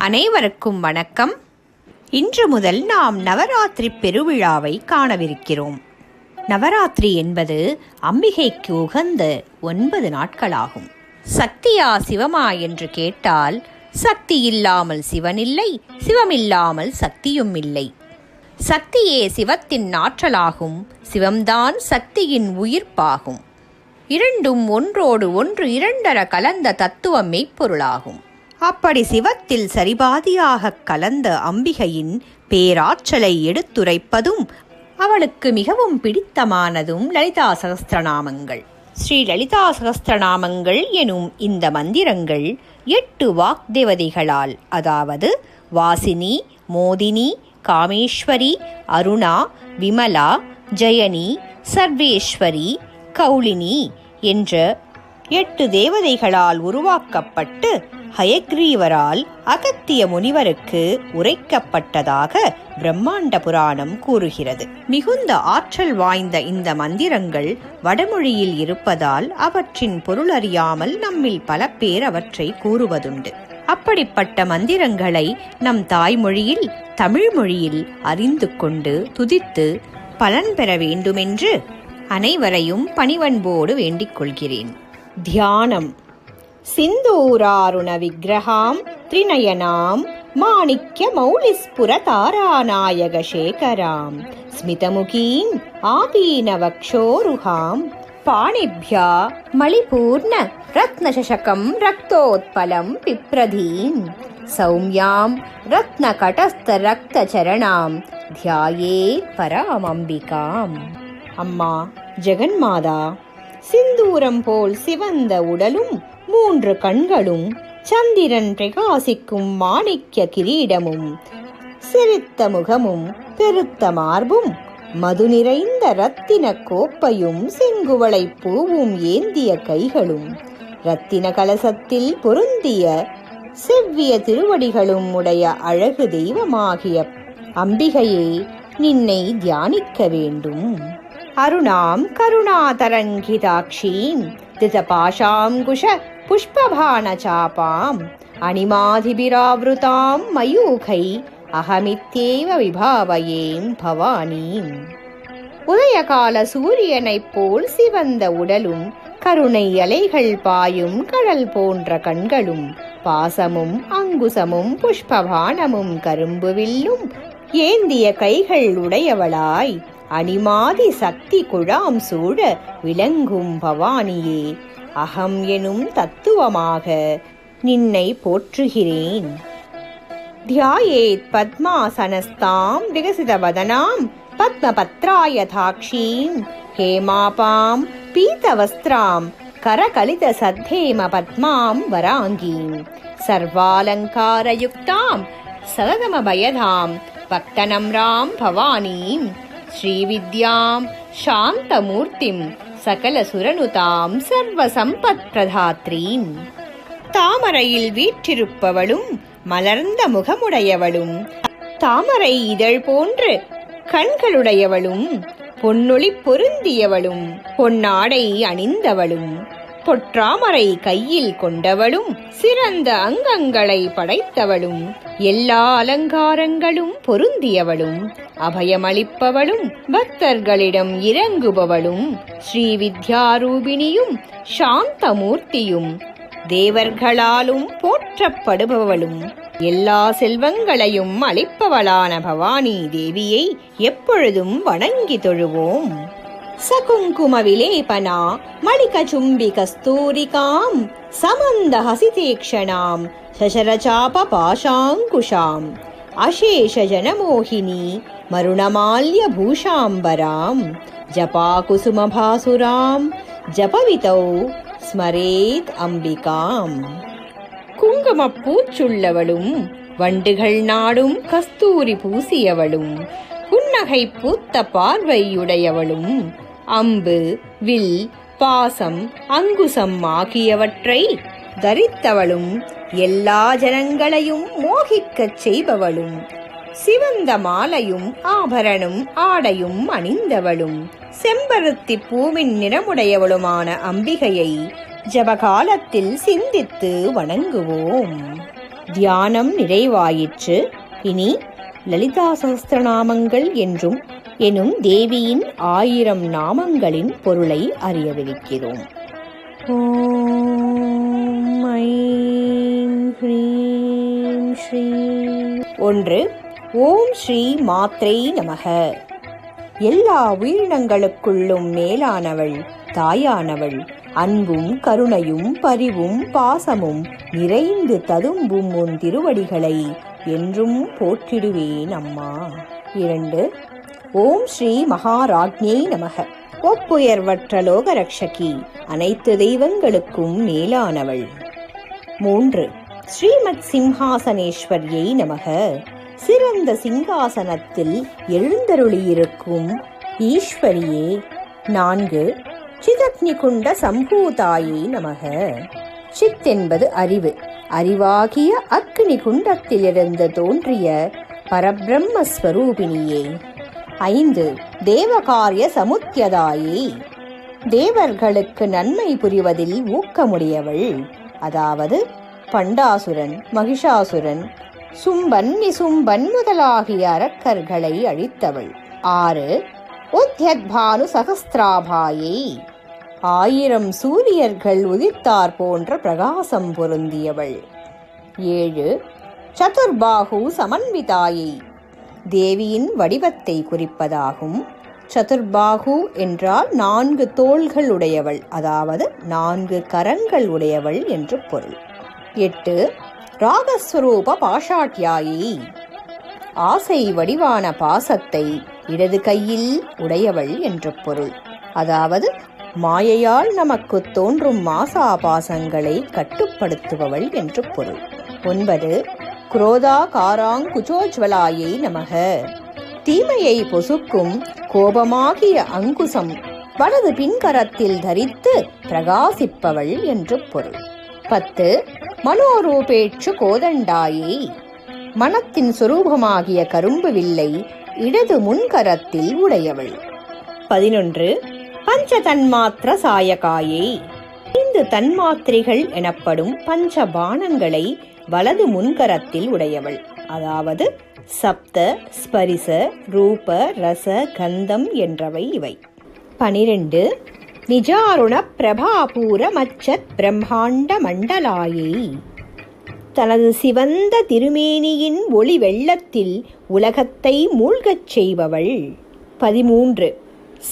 அனைவருக்கும் வணக்கம். இன்று முதல் நாம் நவராத்திரி பெருவிழாவை காணவிருக்கிறோம். நவராத்திரி என்பது அம்பிகைக்கு உகந்த ஒன்பது நாட்களாகும். சக்தியா சிவமா என்று கேட்டால் சக்தி இல்லாமல் சிவனில்லை சிவமில்லாமல் சக்தியும் இல்லை. சக்தியே சிவத்தின் ஆற்றலாகும் சிவம்தான் சக்தியின் உயிர்ப்பாகும். இரண்டும் ஒன்றோடு ஒன்று இரண்டர கலந்த தத்துவ மெய்ப்பொருளாகும். அப்படி சிவத்தில் சரிபாதியாக கலந்த அம்பிகையின் பேராற்றலை எடுத்துரைப்பதும் அவளுக்கு மிகவும் பிடித்தமானதும் லலிதா சகஸ்திரநாமங்கள். ஸ்ரீ லலிதா சகஸ்திரநாமங்கள் எனும் இந்த மந்திரங்கள் எட்டு வாக்தேவதைகளால் அதாவது வாசினி மோதினி காமேஸ்வரி அருணா விமலா ஜெயனி சர்வேஸ்வரி கௌலினி என்ற எட்டு தேவதைகளால் உருவாக்கப்பட்டு ஹயக்ரீவரால் அகத்திய முனிவருக்கு உரைக்கப்பட்டதாக பிரம்மாண்ட புராணம் கூறுகிறது. மிகுந்த ஆற்றல் வாய்ந்த இந்த மந்திரங்கள் வடமொழியில் இருப்பதால் அவற்றின் பொருள் அறியாமல் நம்மில் பல பேர் அவற்றை கூறுவதுண்டு. அப்படிப்பட்ட மந்திரங்களை நம் தாய்மொழியில் தமிழ் மொழியில் அறிந்து கொண்டு துதித்து பலன் பெற வேண்டுமென்று அனைவரையும் பணிவன்போடு வேண்டிக் கொள்கிறேன். தியானம் சிந்தூராருண விக்கிரகாம் त्रिनयनां माणिक्यमौलिस्फुरतारानायकशेखरां स्मितमुखीम् आपीनवक्षोरुहां पाणिभ्या मणिपूर्ण रत्नशशकं रक्तोत्पलं पिप्रधीं सौम्यां रत्नकटस्थरक्तचरणां ध्याये பராமம்பிகாம் அம்மா ஜெகன்மாதா சிந்தூரம் போல் சிவந்த உடலும் மூன்று கண்களும் சந்திரன் பிரகாசிக்கும் மாணிக்க கிரீடமும் சிரித்த முகமும் பெருத்த மார்பும் மது நிறைந்த ரத்தின கோப்பையும் செங்குவளை பூவும் ஏந்திய கைகளும் ரத்தின கலசத்தில் பொருந்திய செவ்விய திருவடிகளும் உடைய அழகு தெய்வமாகிய அம்பிகையே நின்னை தியானிக்க வேண்டும். அருணாம் கருணாதரங்கிதாட்சீம் திதபாஷாங்குஷ पुष्पभानचापाम् अणिमाधिभिरावृतां मयूखै அகமித்தேவ விபாவயேம் பவானீம் உதயகால சூரியனைப் போல் சிவந்த உடலும் கருணை அலைகள் பாயும் கடல் போன்ற கண்களும் பாசமும் அங்குசமும் புஷ்பபானமும் கரும்பு வில்லும் ஏந்திய கைகள் உடையவளாய் அணிமாதி சக்தி குழாம் சூழ விளங்கும் பவானியே அகம் எனும் தத்துவமாக நின்னை போற்றுகிறேன். தியாயேத் பத்மாசனஸ்தாம் விகசிதவதனாம் பத்மபத்ராயதாட்சீம் ஹேமாபாம் பீதவஸ்திராம் கரகலித சத்தேம பத்மாம் வராங்கீம். சர்வாலங்காரயுக்தாம் சததமபயதாம் பக்தநம்ராம் பவானீம். ஸ்ரீவித்யாம் சாந்தமூர்த்திம் சகல சுரனுதாம் சர்வ சம்பத் பிரதாத்ரீம் தாமரையில் வீற்றிருப்பவளும் மலர்ந்த முகமுடையவளும் தாமரை இதழ் போன்று கண்களுடையவளும் பொன்னொளி பொருந்தியவளும் பொன்னாடை அணிந்தவளும். பொற்றாமரை கையில் கொண்டவளும் சிறந்த அங்கங்களை படைத்தவளும் எல்லா அலங்காரங்களும் பொருந்தியவளும் அபயமளிப்பவளும் பக்தர்களிடம் இறங்குபவளும் ஸ்ரீ வித்யாரூபிணியும் சாந்தமூர்த்தியும் தேவர்களாலும் போற்றப்படுபவளும். எல்லா செல்வங்களையும் அளிப்பவளான பவானி தேவியை எப்பொழுதும் வணங்கி தொழுவோம். சகுங்கும விலேபனா மணிகச்சும்பி கஸ்தூரிகாம் சமந்த ஹசிதேக்ஷணாம் சசரச்சாப பாஷாங்குஷாம் அசேஷ ஜனமோகினி மருணமால்ய பூஷாம்பராம் ஜபாகுசுமபாசுராம் ஜபவிதௌ ஸ்மரேத் அம்பிகாம் குங்குமப் பூச்சுள்ளவளும் வண்டுகள் நாடும் கஸ்தூரி பூசியவளும் புன்னகை பூத்த பார்வையுடையவளும் அம்பு வில் பாசம் அங்குசம் ஆகியவற்றை தரித்தவளும் எல்லா ஜனங்களையும் மோகிக்கச் செய்பவளும். சிவந்த மாலையும் ஆபரணம் ஆடையும் அணிந்தவளும். செம்பருத்தி பூவின் நிறமுடையவளுமான அம்பிகையை ஜபகாலத்தில் சிந்தித்து வணங்குவோம். தியானம் நிறைவாயிற்று. இனி லலிதா சகஸ்திரநாமங்கள் என்றும் எனும் தேவியின் ஆயிரம் நாமங்களின் பொருளை அறியவிருக்கிறோம். ஒன்று ஓம் ஸ்ரீ மாத்ரை நமக. எல்லா உயிரினங்களுக்குள்ளும் மேலானவள் தாயானவள் அன்பும் கருணையும் பரிவும் பாசமும் நிறைந்து ததும்பும் உன் திருவடிகளை என்றும் போற்றிடுவேன் அம்மா. இரண்டு ஓம் ஸ்ரீ மகாராஜ்ஞை நமக. ஒப்புயர்வற்ற லோகரக்ஷகி அனைத்து தெய்வங்களுக்கும் மேலானவள். மூன்று. ஸ்ரீமத் சிம்ஹாசனேஸ்வரியை நமக. சிறந்த சிங்காசனத்தில் எழுந்தருளியிருக்கும் ஈஸ்வரியே. நான்கு. சிதக்னிகுண்ட சம்பூதாயை நமக. சித் என்பது அறிவு. அறிவாகிய அக்னி குண்டத்திலிருந்து தோன்றிய பரபிரம்மஸ்வரூபிணியே. ஐந்து தேவகாரிய சமுத்தியதாயி. தேவர்களுக்கு நன்மை புரிவதில் ஊக்கமுடையவள். அதாவது பண்டாசுரன் மகிஷாசுரன் சும்பன் நிசும்பன் முதலாகிய அரக்கர்களை அழித்தவள். ஆறு உத்யத்பானு சகஸ்திராபாயை. ஆயிரம் சூரியர்கள் உதித்தார் போன்ற பிரகாசம் பொருந்தியவள். ஏழு சதுர்பாகு சமன்விதாயை. தேவியின் வடிவத்தை குறிப்பதாகும். சதுர்பாகு என்றால் நான்கு தோள்கள் உடையவள். அதாவது நான்கு கரங்கள் உடையவள் என்று பொருள். எட்டு ராகஸ்வரூப பாஷாட்யாயி ஆசை வடிவான பாசத்தை இடது கையில் உடையவள் என்று பொருள். அதாவது மாயையால் நமக்கு தோன்றும் மாசா பாசங்களை கட்டுப்படுத்துபவள் என்று பொருள். ஒன்பது குரோதா காராங் குஜோஜ்வலாயை நமக. தீமையை பொசுக்கும் கோபமாகிய அங்குசம் வலது பின்கரத்தில் தரித்து பிரகாசிப்பவள் என்று பொருள். பத்து மனோரூபேட்சு கோதண்டாயை. மனத்தின் சுரூபமாகிய கரும்பு வில்லை இடது முன்கரத்தில் உடையவள். பதினொன்று பஞ்ச தன்மாத்திர சாயகாயை. ஐந்து தன்மாத்திரைகள் எனப்படும் பஞ்ச பானங்களை வலது முன்கரத்தில் உடையவள். அதாவது சப்த ஸ்பரிச ரூப ரச கந்தம் என்றவை இவை. பனிரெண்டு நிஜாருண பிரபாபூர மச்சத் பிரம்மாண்ட மண்டலாயை. தனது சிவந்த திருமேனியின் ஒளி வெள்ளத்தில் உலகத்தை மூழ்கச் செய்பவள். பதிமூன்று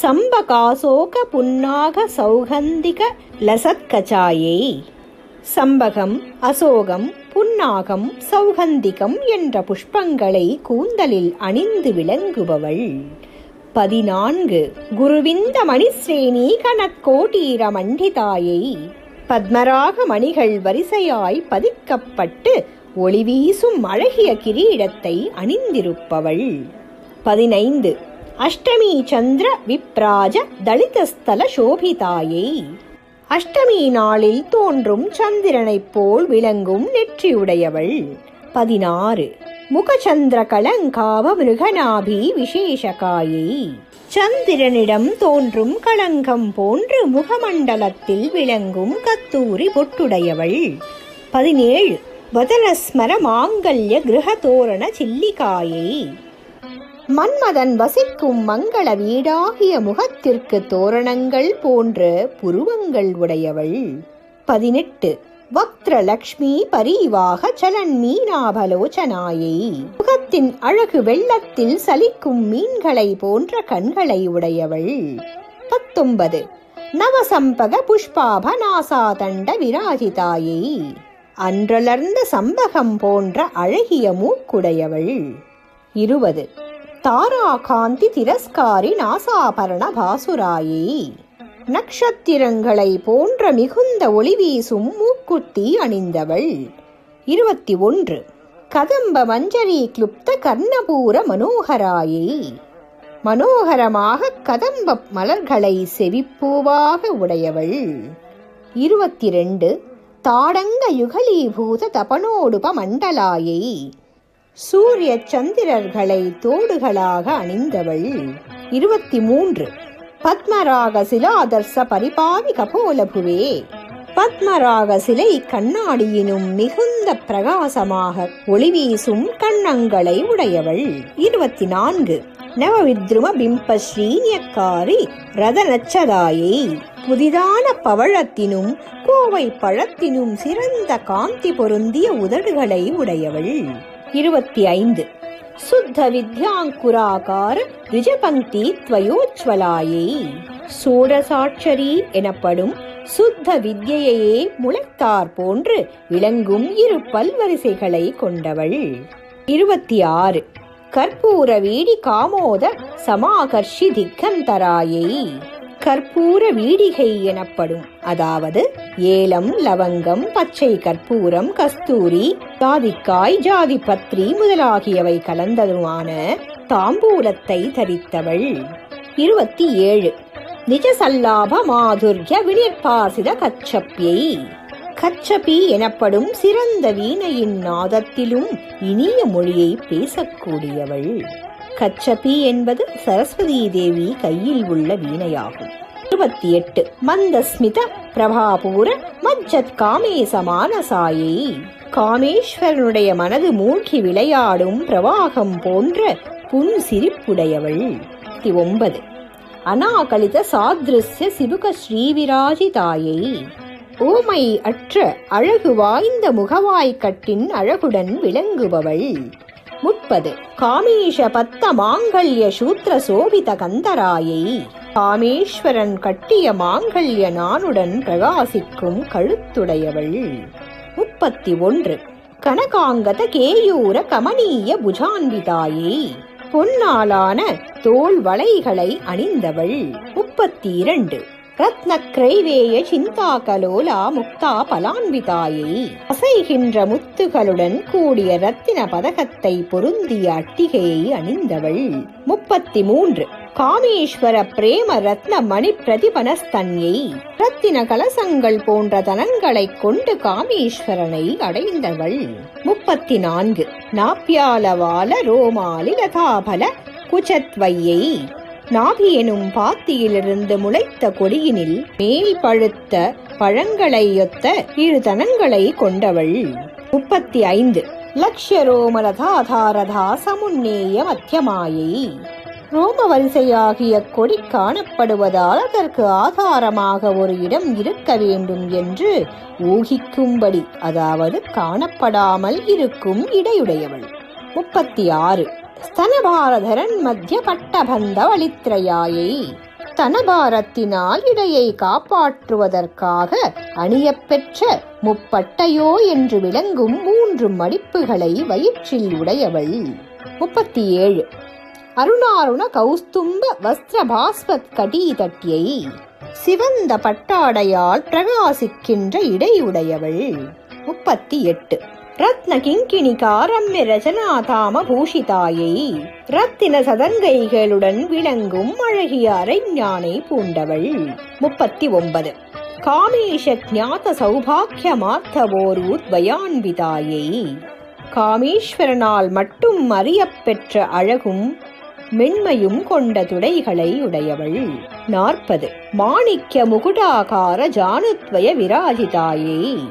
சம்பகாசோக புன்னாக சௌகந்திக லசத்கஜாயை சம்பகம் அசோகம் புன்னாகம் சௌகந்திகம் என்ற புஷ்பங்களை கூந்தலில் அணிந்து விளங்குபவள். பதினான்கு. குருவிந்த மணிஸ்ரேணி கனக்கோட்டீர மண்டிதாயை. பத்மராக மணிகள் வரிசையாய் பதிக்கப்பட்டு ஒளி வீசும் அழகிய கிரீடத்தை அணிந்திருப்பவள். பதினைந்து. அஷ்டமி சந்திர விப்ராஜ தலிதஸ்தல சோபிதாயை. அஷ்டமி நாளில் தோன்றும் சந்திரனைப் போல் விளங்கும் நெற்றியுடையவள். பதினாறு. முகச்சந்திர கலங்காவ மிருகநாபி விசேஷகாயை. சந்திரனிடம் தோன்றும் களங்கம் போன்று முகமண்டலத்தில் விளங்கும் கத்தூரி பொட்டுடையவள். பதினேழு. வதனஸ்மர மாங்கல்ய கிரக தோரண சில்லிகாயை. மன்மதன் வசிக்கும் மங்கள வீடாகிய முகத்திற்கு தோரணங்கள் போன்ற புருவங்கள் உடையவள். பதினெட்டு. வக்திரலக்ஷ்மி பரிவாக சலன் மீனாபலோச்சனாயை. முகத்தின் அழகு வெள்ளத்தில் சலிக்கும் மீன்களை போன்ற கண்களை உடையவள். பத்தொன்பது. நவசம்பக புஷ்பாப நாசாதண்ட விராஜிதாயை. அன்றலர்ந்த சம்பகம் போன்ற அழகிய மூக்குடையவள். இருபது. தாராகாந்தி திரஸ்காரி நாசாபரண பாசுராயை. நக்ஷத்திரங்களை போன்ற மிகுந்த ஒளி வீசும் மூக்குத்தி அணிந்தவள். இருபத்தி ஒன்று. கதம்ப மஞ்சரி கிளுப்த கர்ணபூர மனோகராயை. மனோகரமாக கதம்ப மலர்களை செவிப்பூவாக உடையவள். இருபத்தி ரெண்டு. தாடங்க யுகலீபூத தபனோடுப மண்டலாயை. சூரிய சந்திரர்களை தோடுகளாக அணிந்தவள். இருபத்தி மூன்று பத்மராக சிலாதர்ச பரிபாவி கபோலபுவே பத்மராக சிலை கண்ணாடியினும் மிகுந்த பிரகாசமாக ஒளி வீசும் கண்ணங்களை உடையவள். இருபத்தி நான்கு நவவித்ரும பிம்ப ஸ்ரீனியக்காரி ரதநச்சதாயை புதிதான பவழத்தினும் கோவை பழத்தினும் சிறந்த காந்தி பொருந்திய உதடுகளை உடையவள். இருபத்தி ஐந்து. சுத்த வித்யாங்குராகார ரிஜபங்கி துவயோஜ்வலாயை. சோடசாட்சரி எனப்படும் சுத்த வித்யையே முளைத்தார் போன்று விளங்கும் இரு பல்வரிசைகளை கொண்டவள். இருபத்தி ஆறு. கற்பூர வீடி காமோத சமாகர்ஷி திக்கந்தராயை. கற்பூர வீடிகை எனப்படும். அதாவது ஏலம் லவங்கம் பச்சை கற்பூரம் கஸ்தூரி ஜாதிக்காய் ஜாதி பத்ரி முதலாகியவை கலந்ததுமான தாம்பூலத்தை தரித்தவள். இருபத்தி ஏழு நிஜ சல்லாப மாதுர்ய விளிர்பாசித கச்சப்பியை. கச்சபி எனப்படும் சிறந்த வீணையின் நாதத்திலும் இனிய மொழியை பேசக்கூடியவள். கச்சபி என்பது சரஸ்வதி தேவி கையில் உள்ள வீணையாகும். இருபத்தி எட்டு மந்தஸ்மித பிரபாபூர மஜ்ஜத் காமேசமான சாயை காமேஸ்வரனுடைய மனது மூழ்கி விளையாடும் பிரவாகம் போன்ற புன் சிரிப்புடையவள் ஒன்பது அநாகலித சாதிருஷ்ய சிபுக ஸ்ரீவிராஜி தாயை. ஓமை அற்ற அழகு வாய்ந்த முகவாய்க்கட்டின் அழகுடன் விளங்குபவள். முப்பது. காமேஷ பத்த மாங்கல்ய சூத்திர சோபித கந்தராயை. காமேஸ்வரன் கட்டிய மாங்கல்ய நானுடன் பிரகாசிக்கும் கழுத்துடையவள். முப்பத்தி ஒன்று கனகாங்கத கேயூர கமனீய புஜான்விதாயை. பொன்னாலான தோல் வளைகளை அணிந்தவள். முப்பத்தி இரண்டு ரத்ன கிரைவேய சிந்தா கலோலா முக்தா பலான்விதாயை அசைகின்ற முத்துகளுடன் கூடிய ரத்தின பதகத்தை பொருந்திய அட்டிகையை அணிந்தவள். முப்பத்தி மூன்று காமேஸ்வர பிரேம ரத்ன மணி பிரதிபனஸ்தன்யை ரத்தின கலசங்கள் போன்ற தனங்களைக் கொண்டு காமேஸ்வரனை அடைந்தவள். முப்பத்தி நான்கு நாப்பியாலவால ரோமாலி லதாபல குச்சத்வையை நாபி எனும் பாத்தியிலிருந்து முளைத்த கொடியினில் மேல் பழுத்த பழங்களையொத்த இரு தனங்களை கொண்டவள். முப்பத்தி ஐந்து லக்ஷ்ய ரோமலதாதாரதா சமுன்னேய மத்தியமாயை. ரோம வரிசையாகிய கொடி காணப்படுவதால் அதற்கு ஆதாரமாக ஒரு இடம் இருக்க வேண்டும் என்று ஊகிக்கும்படி அதாவது காணப்படாமல் இருக்கும் இடையுடையவள். முப்பத்தி ஆறு ஸ்தனபாரதரன் மத்திய பட்டபந்த வலித்ரயாயை ஸ்தனபாரத்தினால் இடையை காப்பாற்றுவதற்காக அணியப்பெற்ற முப்பட்டையோ என்று விளங்கும் மூன்று மடிப்புகளை வயிற்றில் உடையவள். முப்பத்தி ஏழு அருணாருண கௌஸ்தும்ப வஸ்திர பாஸ்வத் கடீதட்டியை சிவந்த பட்டாடையால் பிரகாசிக்கின்ற இடையுடையவள் முப்பத்தி எட்டு ரத்ன கிங்கிணிகா ரம்ய ரச்சனா பூஷிதாயை ரத்தின சதங்கைகளுடன் விளங்கும் அழகிய அரைஞானை பூண்டவள். முப்பத்தி ஒன்பது காமேஷ ஞாத சௌபாக்கியமார்த்தவோரூத்வயான்விதாயை காமேஸ்வரனால் மட்டும் அறியப்பெற்ற அழகும் மென்மையும் கொண்ட துடைகளை உடையவள். நாற்பது. மாணிக்க முகுடாகார ஜானுத்வய விராஜிதாயை.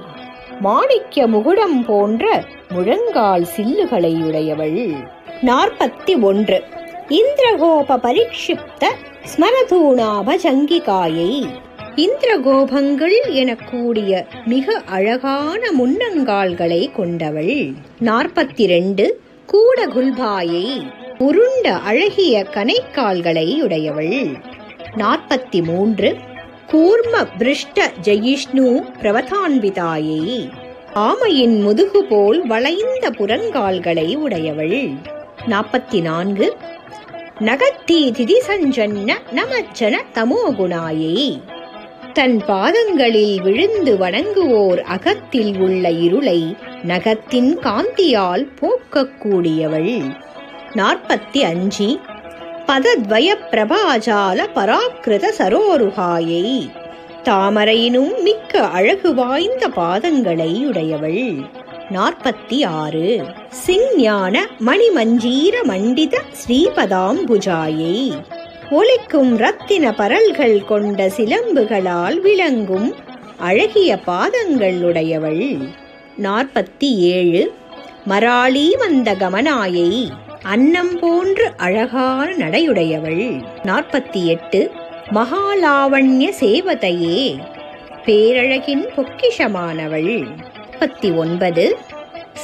மாணிக்க முகுடம் போன்ற முழங்கால் சில்லுகளை உடையவள் நாற்பத்தி ஒன்று இந்திரகோப பரிக்ஷிப்த ஸ்மரதூணாப ஜங்கிகாயை இந்திரகோபங்கள் எனக்கூடிய மிக அழகான முன்னங்கால்களை கொண்டவள். நாற்பத்தி ரெண்டு கூடகுல்பாயை உருண்ட அழகிய கனைக்கால்களை உடையவள். நாற்பத்தி மூன்று கூர்ம பிருஷ்ட ஜெயிஷ்ணு பிரவதான்விதாயை. ஆமையின் முதுகு போல் வளைந்த புறங்கால்களை உடையவள். நாற்பத்தி நான்கு நகத்தி திதி சஞ்சன்ன நமச்சன தமோகுணாயை. தன் பாதங்களில் விழுந்து வணங்குவோர் அகத்தில் உள்ள இருளை நகத்தின் காந்தியால் போக்கக்கூடியவள். நாற்பத்தி அஞ்சு. பதத்வய பிரபாஜால பராக்கிருத சரோருகாயை தாமரையினும் மிக்க அழகு வாய்ந்த பாதங்களை உடையவள். நாற்பத்தி ஆறு சிஞ்ஞான மணிமஞ்சீர மண்டித ஸ்ரீபதாம்புஜாயை. ஒலிக்கும் ரத்தின பரல்கள் கொண்ட சிலம்புகளால் விளங்கும் அழகிய பாதங்கள் உடையவள். நாற்பத்தி ஏழு மராளி வந்த கமனாயை அன்னம் போன்று அழகான நடையுடையவள். நாற்பத்தி எட்டு மகாலாவண்ய சேவதையே. பேரழகின் பொக்கிஷமானவள். முப்பத்தி ஒன்பது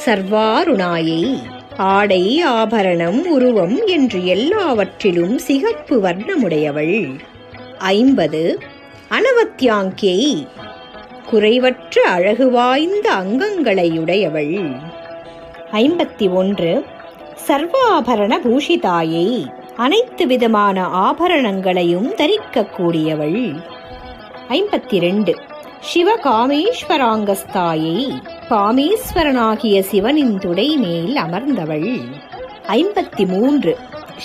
சர்வாருணாயை. ஆடை ஆபரணம் உருவம் என்று எல்லாவற்றிலும் சிகப்பு வர்ணமுடையவள். ஐம்பது. அனவத்தியாங்கியை குறைவற்ற அழகு வாய்ந்த அங்கங்களையுடையவள். ஐம்பத்தி ஒன்று. சர்வாபரண பூஷிதாயை அனைத்து விதமான ஆபரணங்களையும் தரிக்கக்கூடியவள். ஐம்பத்தி ரெண்டு சிவகாமேஸ்வராங்கஸ்தாயை காமேஸ்வரனாகிய சிவனின் துடை மேல் அமர்ந்தவள். ஐம்பத்தி மூன்று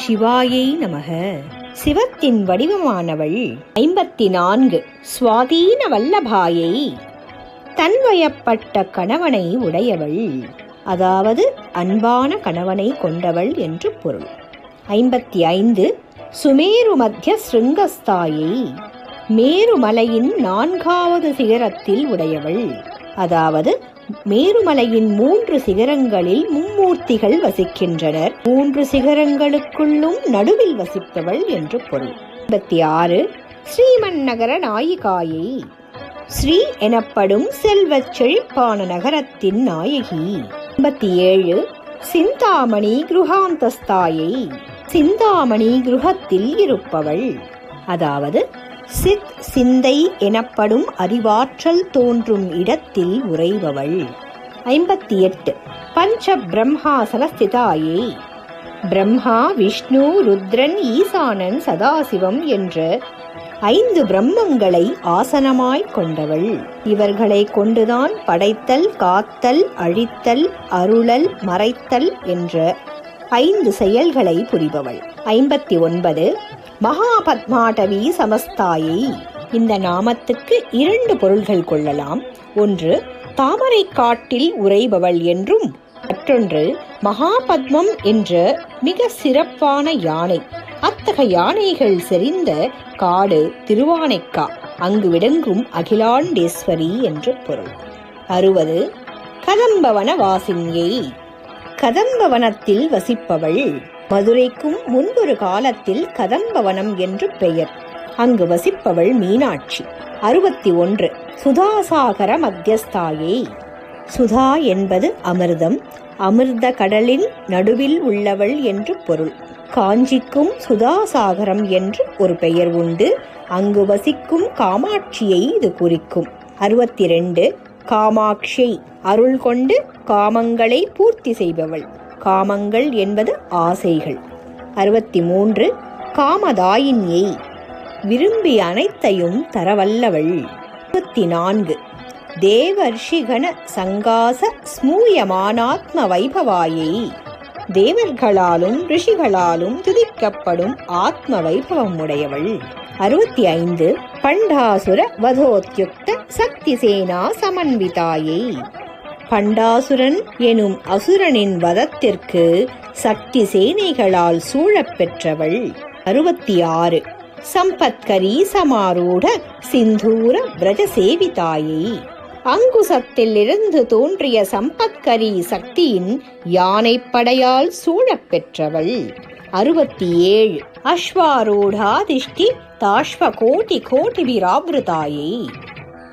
சிவாயை நமக. சிவத்தின் வடிவமானவள். ஐம்பத்தி நான்கு சுவாதீன வல்லபாயை தன்வயப்பட்ட கணவனை உடையவள். அதாவது அன்பான கணவனை கொண்டவள் என்று பொருள். ஐம்பத்தி ஐந்து சுமேரு மத்திய ஸ்ருங்கஸ்தாயை மேருமலையின் நான்காவது சிகரத்தில் உடையவள். அதாவது மேருமலையின் மூன்று சிகரங்களில் மும்மூர்த்திகள் வசிக்கின்றனர். மூன்று சிகரங்களுக்குள்ளும் நடுவில் வசிப்பவள் என்று பொருள். ஐம்பத்தி ஆறு ஸ்ரீமன் நகர நாயிகாயை. ஸ்ரீ எனப்படும் செல்வச் செழிப்பான நகரத்தின் நாயகி. ஐம்பத்தி ஏழு சிந்தாமணி குருகாந்தஸ்தாயை சிந்தாமணி குருகத்தில் இருப்பவள். அதாவது சித் சிந்தை எனப்படும் அறிவாற்றல் தோன்றும் இடத்தில் உறைபவள். ஐம்பத்தி எட்டு பஞ்ச பிரம்மாசனஸ்திதாயை பிரம்மா விஷ்ணு ருத்ரன் ஈசானன் சதாசிவம் என்ற ஐந்து பிரம்மங்களை ஆசனமாய் கொண்டவள். இவர்களை கொண்டுதான் படைத்தல் காத்தல் அழித்தல் அருளல் மறைத்தல் என்ற ஐந்து செயல்களை புரிபவள். ஐம்பத்தி ஒன்பது மகாபத்மாடவி சமஸ்தாயை இந்த நாமத்துக்கு இரண்டு பொருள்கள் கொள்ளலாம். ஒன்று தாமரை காட்டில் உறைபவள் என்றும் மற்றொன்று மகாபத்மம் என்ற மிக சிறப்பான யானை. அத்தகைய யானைகள் செறிந்த காடு திருவானைக்கா அங்கு விடங்கும் அகிலாண்டேஸ்வரி என்று பொருள். அறுபது கதம்பவன வாசினியை கதம்பவனத்தில் வசிப்பவள் மதுரைக்கும் முன்பொரு காலத்தில் கதம்பவனம் என்று பெயர். அங்கு வசிப்பவள் மீனாட்சி. அறுபத்தி ஒன்று சுதாசாகர மத்தியஸ்தாயை. சுதா என்பது அமிர்தம் அமிர்த கடலின் நடுவில் உள்ளவள் என்று பொருள். காஞ்சிக்கும் சுதாசாகரம் என்று ஒரு பெயர் உண்டு. அங்கு வசிக்கும் காமாட்சியை இது குறிக்கும். அறுபத்தி ரெண்டு காமாட்சி. அருள் கொண்டு காமங்களை பூர்த்தி செய்பவள். காமங்கள் என்பது ஆசைகள். அறுபத்தி மூன்று காமதாயினியை. விரும்பி அனைத்தையும் தரவல்லவள். அறுபத்தி நான்கு தேவர்ஷிகண சங்காச ஸ்மூயமானாத்ம வைபவாயை. தேவர்களாலும் ரிஷிகளாலும் துதிக்கப்படும் ஆத்ம வைபவம் உடையவள் அறுபத்தி ஐந்து பண்டாசுர வதோத்யுக்த சக்தி சேனா சமன்விதாயை. பண்டாசுரன் எனும் அசுரனின் வதத்திற்கு சக்தி சேனைகளால் சூழப் பெற்றவள் அறுபத்தி ஆறு சம்பத்கரி சமாரூட சிந்தூர பிரஜ சேவிதாயை அங்குசத்திலிருந்து தோன்றிய சம்பத்கரி சக்தியின் யானைப்படையால் சூழப்பெற்றவள். அறுபத்தி ஏழு அஸ்வாரூடாதிஷ்டி தாஷ்வ கோட்டி கோட்டிபிராபிருதாயை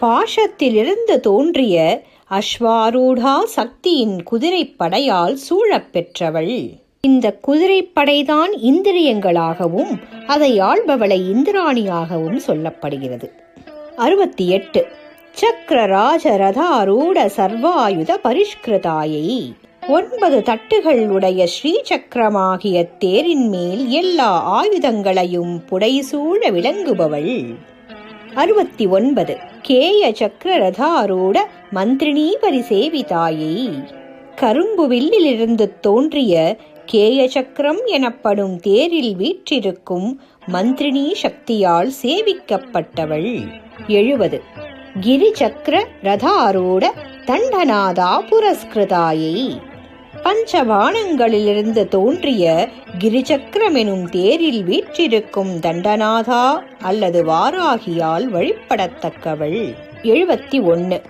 பாஷத்திலிருந்து தோன்றிய அஸ்வாரூடா சக்தியின் குதிரைப்படையால் சூழப்பெற்றவள். இந்த குதிரைப்படைதான் இந்திரியங்களாகவும் அதை ஆள்பவளை இந்திராணியாகவும் சொல்லப்படுகிறது. அறுபத்தி எட்டு சக்கரராஜரதாரூட சர்வாயுத பரிஷ்கிருதாயை. ஒன்பது தட்டுகள் உடைய ஸ்ரீசக்கரமாகிய தேரின் மேல் எல்லா ஆயுதங்களையும் புடைசூழ விளங்குபவள். அறுபத்தி ஒன்பது கேய சக்கர ரதாரூட மந்திரினி பரிசேவிதாயை கரும்பு வில்லிலிருந்து தோன்றிய கேய சக்கரம் எனப்படும் தேரில் வீற்றிருக்கும் மந்திரினி சக்தியால் சேவிக்கப்பட்டவள். எழுபது கிரி ரதாரூட தண்டநாதா புரஸ்கிருதாயை. பஞ்சபாணங்களிலிருந்து தோன்றிய கிரிச்சக்கரம் எனும் தேரில் வீற்றிருக்கும் தண்டநாதா அல்லது வாராகியால் வழிபடத்தக்கவள். எழுபத்தி ஒன்று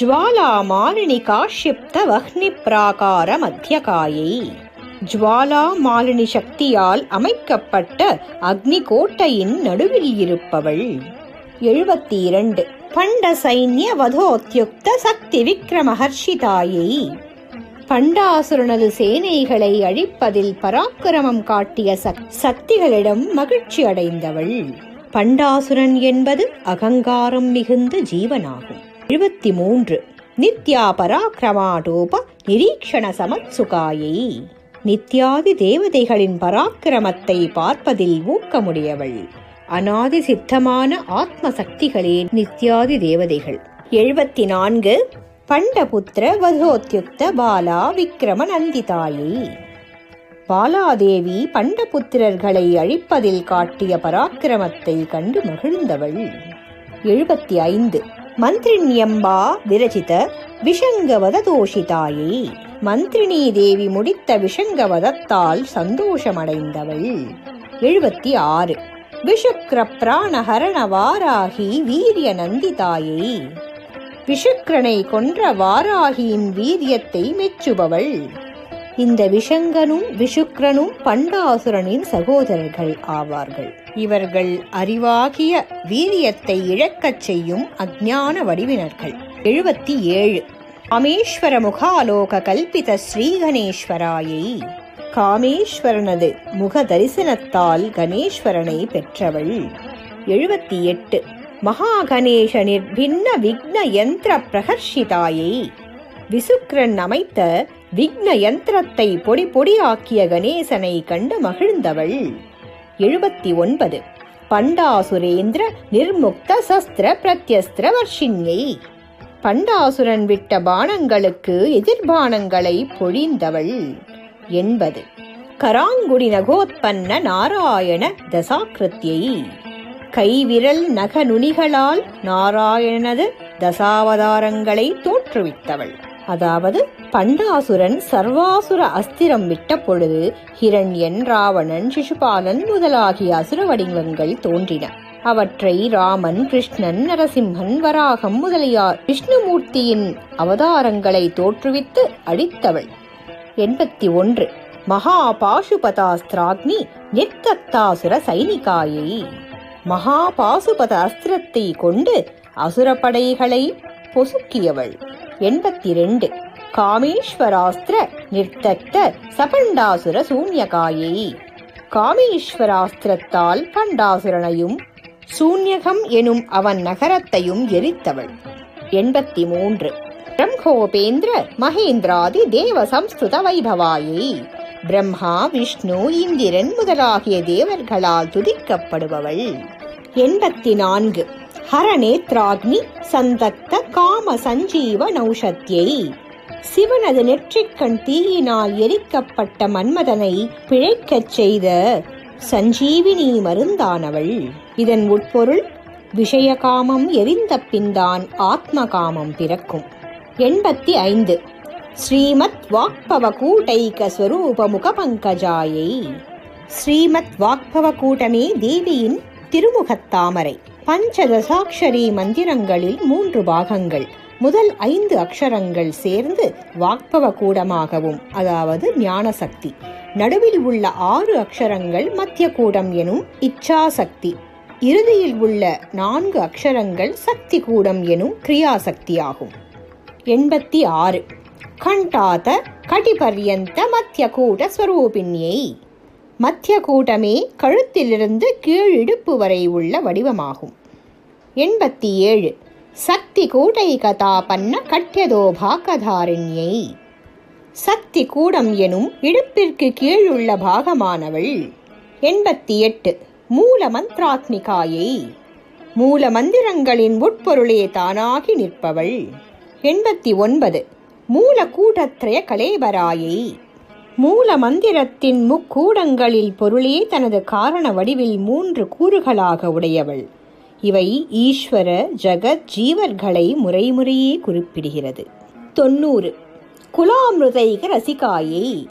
ஜுவாலா மாலினி காஷ்யப்த வஹ்னி பிராகார மத்தியகாயை. ஜுவாலா மாலினி சக்தியால் அமைக்கப்பட்ட அக்னி கோட்டையின் நடுவில் இருப்பவள். எழுபத்தி இரண்டு பண்ட சைன்ய வதோத்யுக்த சக்தி விக்ரமஹர்ஷிதாயை பண்டாசுரனது சேனைகளை அழிப்பதில் பராக்கிரமம் காட்டிய சக்திகளிடம் மகிழ்ச்சி அடைந்தவள். பண்டாசுரன் என்பது அகங்காரம் மிகுந்த ஜீவனாகும். எழுபத்தி மூன்று நித்யா பராக்கிரமாடோப நிரீக்ஷண சமத்சுகாயை. நித்யாதி தேவதைகளின் பராக்கிரமத்தை பார்ப்பதில் ஊக்கமுடையவள். அனாதி சித்தமான ஆத்ம சக்திகளே நித்யாதி தேவதைகள். எழுபத்தி நான்கு பண்டபுத்திர வதோத்யுக்த பாலா விக்ரம நந்திதாயை. பாலாதேவி பண்டபுத்திரர்களை அழிப்பதில் காட்டிய பராக்கிரமத்தை கண்டு மகிழ்ந்தவள். எழுபத்தி ஐந்து மந்திரிண்யம்பா விரச்சித விஷங்கவத தோஷிதாயை. மந்திரினி தேவி முடித்த விஷங்கவதத்தால் சந்தோஷமடைந்தவள். எழுபத்தி ஆறு விஷுக்ர பிராணஹரண வாராகி வீரிய நந்திதாயை விஷுக்ரனை கொன்ற வாராகியின் வீரியத்தை மெச்சுபவள். இந்த விஷங்கனும் விஷுக்ரனும் பண்டாசுரனின் சகோதரர்கள் ஆவார்கள். இவர்கள் அறிவாகிய வீரியத்தை இழக்கச் செய்யும் அஜ்ஞான வடிவினர்கள். எழுபத்தி ஏழு. அமேஸ்வர முகாலோக கல்பித ஸ்ரீகணேஸ்வராயை. காமேஸ்வரனது முக தரிசனத்தால் கணேஸ்வரனை பெற்றவள். எழுபத்தி எட்டு மகா பின்ன நிர்பின்ன விக்ன யந்திர பிரகர்ஷிதாயை விசுக்ரன் அமைத்த விக்ன யந்திரத்தை பொடி பொடியாக்கிய கணேசனை கண்டு மகிழ்ந்தவள். எழுபத்தி ஒன்பது பண்டாசுரேந்திர நிர்முக்த சஸ்திர பிரத்யஸ்திர வர்ஷின்யை பண்டாசுரன் விட்ட பானங்களுக்கு எதிர்பானங்களை பொழிந்தவள். என்பது. கராங்குடி நகோத்பன்ன நாராயண தசாக்கிருத்தியை. கைவிரல் நக நுனிகளால் நாராயணனது தசாவதாரங்களை தோற்றுவித்தவள். அதாவது பண்டாசுரன் சர்வாசுர அஸ்திரம் விட்ட பொழுது ஹிரண்யன் ராவணன் சிசுபாலன் முதலாகிய அசுர வடிவங்கள் தோன்றின. அவற்றை ராமன் கிருஷ்ணன் நரசிம்மன் வராகம் முதலியார் விஷ்ணுமூர்த்தியின் அவதாரங்களை தோற்றுவித்து அழித்தவள் எண்பத்தி ஒன்று. மகா பாசுபதாஸ்திராக்னி நிர்கத்தாசுர சைனிகாயை மகா பாசுபத அஸ்திரத்தை கொண்டு அசுரப்படைகளை பொசுக்கியவள். எண்பத்தி ரெண்டு. காமேஸ்வராஸ்திர நிர்த்தக்த சபண்டாசுர சூன்யகாயை காமேஸ்வராஸ்திரத்தால் பண்டாசுரனையும் சூன்யகம் எனும் அவன் நகரத்தையும் எரித்தவள். எண்பத்தி மூன்று. பிரம்மோபேந்திர மகேந்திராதி தேவ சம்ஸ்துத வைபவாயை. பிரம்மா விஷ்ணு இந்திரன் முதலாகிய தேவர்களால் துதிக்கப்படுபவள். எண்பத்தி நான்கு ஹரநேத்ராக்னி சந்தக்த காம சஞ்சீவ நௌஷத்யை. சிவனது நெற்றிக்கண் தீயினால் எரிக்கப்பட்ட மன்மதனை பிழைக்கச் செய்த சஞ்சீவினி மருந்தானவள். இதன் உட்பொருள் விஷயகாமம் எரிந்த பின்தான் ஆத்மகாமம் பிறக்கும். எண்பத்தி ஐந்து. ஸ்ரீமத் வாக்பவ கூட்டைக ஸ்வரூப பங்கஜாயை. ஸ்ரீமத் வாக்பவ கூட்டமே தேவியின் திருமுகத்தாமரை பஞ்சதசாட்சரி மந்திரங்களில் மூன்று பாகங்கள். முதல் ஐந்து அக்ஷரங்கள் சேர்ந்து வாக்பவ கூடமாகவும் அதாவது ஞான சக்தி நடுவில் உள்ள ஆறு அக்ஷரங்கள் மத்திய கூடம் எனும் இச்சாசக்தி. இறுதியில் உள்ள நான்கு அக்ஷரங்கள் சக்தி கூடம் எனும் கிரியாசக்தியாகும். எண்பத்தி ஆறு. கண்டாத கடிபர்யந்த மத்திய கூட்ட ஸ்வரூபிணியை. மத்திய கூட்டமே கழுத்திலிருந்து கீழிடுப்பு வரை உள்ள வடிவமாகும். எண்பத்தி ஏழு. சக்தி கூட்டை கதாபன்ன கட்டியதோபா கட்டியதோபாக்கதாரிணியை சக்தி கூடம் எனும் இடுப்பிற்கு கீழுள்ள பாகமானவள். எண்பத்தி எட்டு. மூல மந்திராத்மிகாயை மூல மந்திரங்களின் உட்பொருளே தானாகி நிற்பவள். எண்பத்தி ஒன்பது. மூல கூட்டத்ரய கலேபராயை மூல மந்திரத்தின் முக்கூடங்களில் பொருளே தனது காரண வடிவில் மூன்று கூறுகளாக உடையவள். இவை ஈஸ்வர ஜகத் ஜீவர்களை முறைமுறையே குறிப்பிடுகிறது. தொண்ணூறு. குலாமிருதைக ரசிகாயை.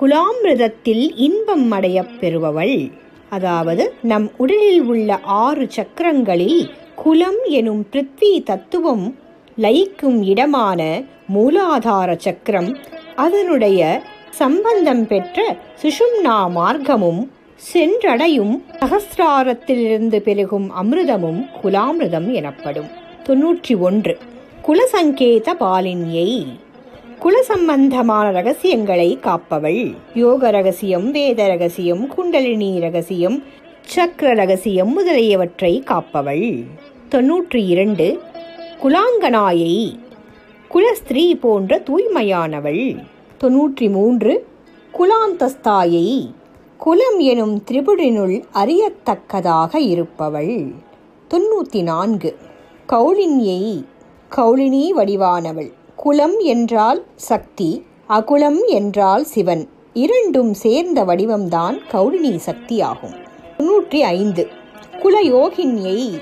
குலாமிருதத்தில் இன்பம் அடையப் பெறுபவள். அதாவது நம் உடலில் உள்ள ஆறு சக்கரங்களில் குலம் எனும் பிருத்வி தத்துவம் லயிக்கும் இடமான மூலாதார சக்கரம். அதனுடைய சம்பந்தம் பெற்ற சுஷும்னா மார்க்கமும் சென்றடையும் சகசிராரத்திலிருந்து பெருகும் அமிர்தமும் குலாமிருதம் எனப்படும். தொன்னூற்றி ஒன்று குலசங்கேத பாலினியை குல சம்பந்தமான ரகசியங்களை காப்பவள். யோக ரகசியம் வேத ரகசியம் குண்டலினி ரகசியம் சக்கர ரகசியம் முதலியவற்றை காப்பவள். தொன்னூற்றி இரண்டு குலாங்கனாயை குலஸ்திரீ போன்ற தூய்மையானவள். தொன்னூற்றி மூன்று குலாந்தஸ்தாயை குலம் எனும் திரிபுடினுள் அறியத்தக்கதாக இருப்பவள். தொன்னூற்றி நான்கு கௌளின்யை கௌளினி வடிவானவள். குலம் என்றால் சக்தி அகுலம் என்றால் சிவன். இரண்டும் சேர்ந்த வடிவம்தான் கௌளினி சக்தியாகும். தொன்னூற்றி ஐந்து. குலயோகின்யை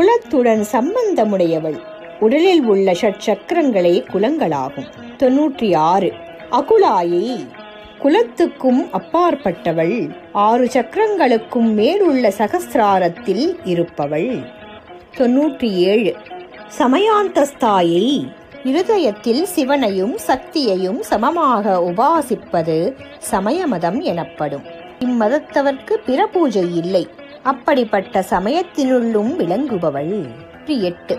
குலத்துடன் சம்பந்தமுடையவள். உடலில் உள்ள ஷட்சக்கரங்களே குலங்களாகும். தொன்னூற்றி ஆறு அகுலாயை. குலத்துக்கும் அப்பாற்பட்டவள். ஆறு சக்கரங்களுக்கும் மேலுள்ள சகசிராரத்தில் இருப்பவள். தொன்னூற்றி ஏழு சமயாந்தஸ்தாயை. இருதயத்தில் சிவனையும் சக்தியையும் சமமாக உபாசிப்பது சமயமதம் எனப்படும். இம்மதத்தவர்க்கு பிற பூஜை இல்லை. அப்படிப்பட்ட சமயத்தினுள்ளும் விளங்குபவள். எட்டு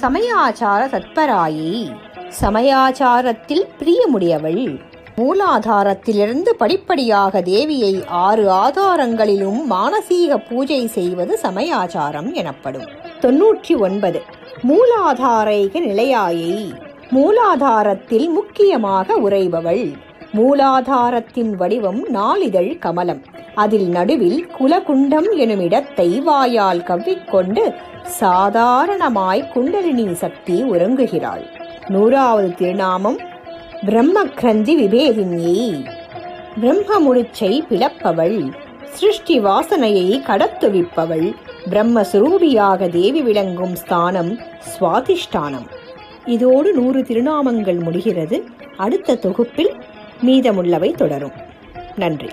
சமயாச்சார தத்பராயை சமயாச்சாரத்தில் பிரியமுடையவள். மூலாதாரத்திலிருந்து படிப்படியாக தேவியை ஆறு ஆதாரங்களிலும் மானசீக பூஜை செய்வது சமயாச்சாரம் எனப்படும். தொன்னூற்றி ஒன்பது மூலாதாரைக நிலையாயை. மூலாதாரத்தில் முக்கியமாக உறைபவள். மூலாதாரத்தின் வடிவம் நாளிதழ் கமலம். அதில் நடுவில் குலகுண்டம் எனும் இடத்தை வாயால் கவ்விக்கொண்டு சாதாரணமாய் குண்டலினி சக்தி உறங்குகிறாள். நூறாவது திருநாமம் பிரம்மக்ரந்தி விபேதினியை. பிரம்ம முடிச்சை பிளப்பவள் சிருஷ்டி வாசனையை கடத்துவிப்பவள் பிரம்மஸ்வரூபியாக தேவி விளங்கும் ஸ்தானம் சுவாதிஷ்டானம். இதோடு நூறு திருநாமங்கள் முடிகிறது. அடுத்த தொகுப்பில் மீதமுள்ளவை தொடரும். நன்றி.